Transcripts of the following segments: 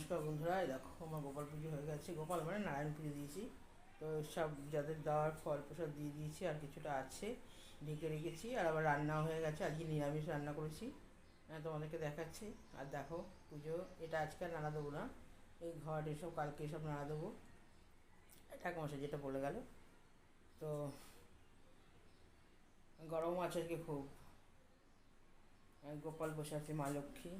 নমস্কার বন্ধুরা দেখো আমার গোপাল পুজো হয়ে গেছে। গোপাল মানে নারায়ণ পুজো দিয়েছি। তো সব যাদের দেওয়ার ফল প্রসাদ দিয়ে দিয়েছি আর কিছুটা আছে ঢেকে রেখেছি আর আবার রান্নাও হয়ে গেছে। আজকে নিরামিষ রান্না করেছি হ্যাঁ, তোমাদেরকে দেখাচ্ছি। আর দেখো পুজো এটা আজকে আর নাড়া দেবো না। এই ঘট এসব কালকে এসব নাড়া দেবো। ঠাকুমশাই যেটা বলে গেল। তো গরম আছে আজকে খুব। গোপাল বসে আছে মা লক্ষ্মী।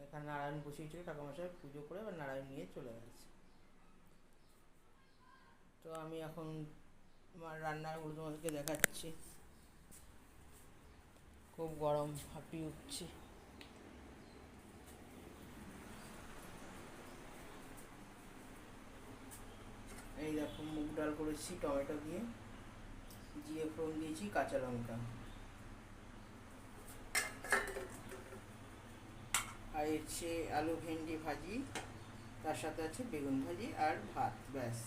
এখানে নারায়ণ বসিয়েছিল ঠাকুমশাই পুজো করে এবার নারায়ণ নিয়ে চলে গেছে। তো আমি এখন আমার রান্নাগুলো তোমাদেরকে দেখাচ্ছি। খুব গরম হাঁপিয়ে উঠছে। এই দেখো মুগ ডাল করেছি, টমেটো দিয়ে, জিরে ফোড়ন দিয়েছি, কাঁচা লঙ্কা আর হচ্ছে আলু, ভেন্ডি ভাজি, তার সাথে আছে বেগুন ভাজি আর ভাত, ব্যাস।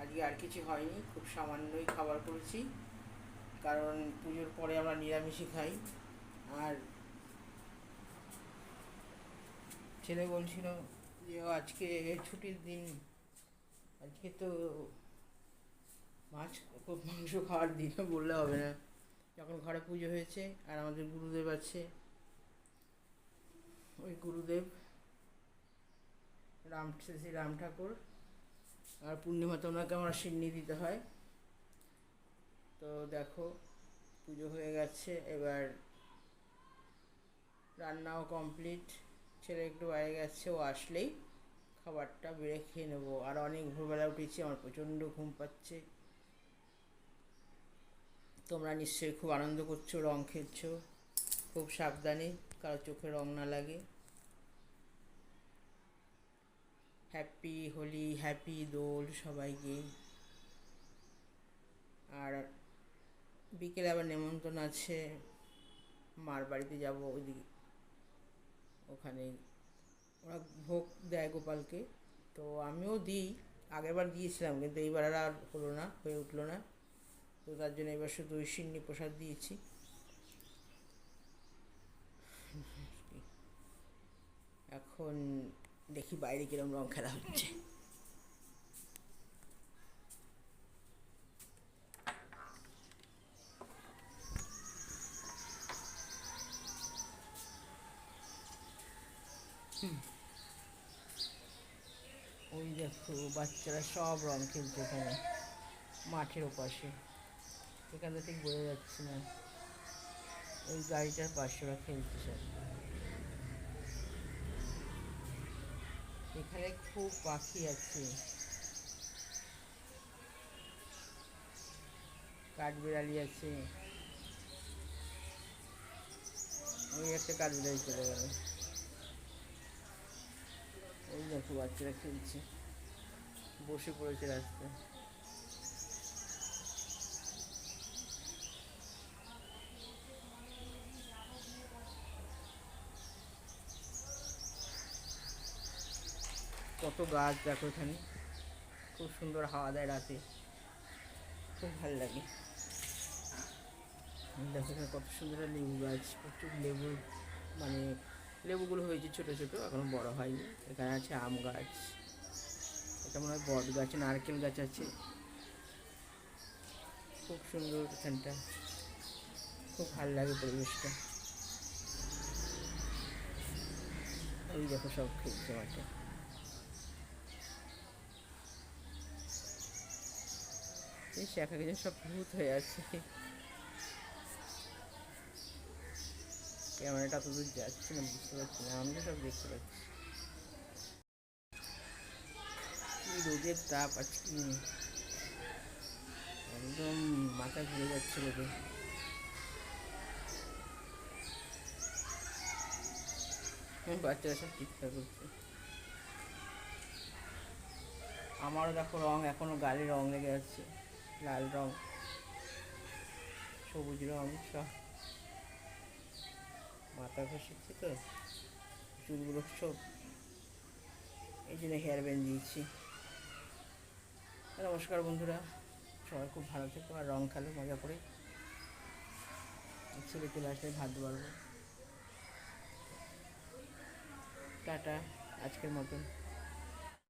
আজকে আর কিছু হয়নি, খুব সামান্যই খাবার করেছি, কারণ পুজোর পরে আমরা নিরামিষই খাই। আর ছেলে বলছিল যে আজকে ছুটির দিন, আজকে তো মাছ, মাংস খাওয়ার দিন। বললে হবে না। যখন ঘরে পুজো হয়েছে আর আমাদের গুরুদেব আছে ওই গুরুদেব, রাম, শ্রী রাম ঠাকুর আর পূর্ণিমাতে ওনাকে আমরা সিন্নি দিতে হয়। তো দেখো, পুজো হয়ে গেছে, এবার রান্নাও কমপ্লিট ছেলে একটু বাইরে গেছে, ও আসলেই খাবারটা বেড়ে খেয়ে নেব। আর অনেক ভোরবেলা উঠেছি, আমার প্রচণ্ড ঘুম পাচ্ছে। তোমরা নিশ্চয়ই খুব আনন্দ করছ, রং খেলছো, খুব সাবধানে। কারও চোখে রং না লাগে। হ্যাপি হোলি হ্যাপি দোল সবাইকে। আর বিকেলে আবার নেমন্তন্ন আছে। মার বাড়িতে যাব ওইদিকে। ওখানে ওরা ভোগ দেয় গোপালকে। তো আমিও দিই। আগেরবার দিয়েছিলাম কিন্তু এইবার আর হলো না, হয়ে উঠল না। তো তার জন্য এবার শুধু ওই সিন্নি প্রসাদ দিয়েছি। এখন দেখি বাইরে কিরম রং খেলা হচ্ছে। ওই দেখো, বাচ্চারা সব রং খেলছে এখানে, মাঠের ওপাশে। এখানে ঠিক বোঝা যাচ্ছে না। ওই গাড়িটার পাশে ওরা খেলছে সব এখানে খুব পাখি আছে। কাঠবিড়ালি আছে। ওই একটা কাঠবিড়ালি চলে গেল। ওই দেখো বাচ্চারা খেলছে। বসে পড়েছে রাস্তায়। কত গাছ দেখো এখানে। খুব সুন্দর হাওয়া দেয় রাতে। খুব ভালো লাগে। দেখো এখানে কত সুন্দর লেবু গাছ, প্রচুর লেবু। মানে লেবুগুলো হয়েছে ছোটো ছোটো, এখনও বড় হয়নি। এখানে আছে আম গাছ। এটা মনে হয় বট গাছ, নারকেল গাছ আছে। খুব সুন্দর এখানটা। খুব ভালো লাগে পরিবেশটা। ওই দেখো সব খেলছে মাঠে এই শাখা কিছু সব ভূত হয়ে আছে। ক্যামেরাটা তো দূর যাচ্ছে না, বুঝতে পারছি না। আমি সব দেখতে পাচ্ছি। কি রোদের তাপ আজকে। একদম মাথা ঘুরে যাচ্ছে রোদে। বাচ্চারা সব চিৎকার করছে। আমারও দেখো রং, এখনও গালে রং লেগে আছে। লাল রং, সবুজ রং, সব। মাথা ঘষেছি তো, চুলগুলো সব। এই জন্য হেয়ার ব্যান্ড দিয়েছি। নমস্কার বন্ধুরা, সবাই খুব ভালো থেকো আর রং খেলো, মজা করে। ছেলে চলে আসলে ভাত পারব টাটা, আজকের মতন।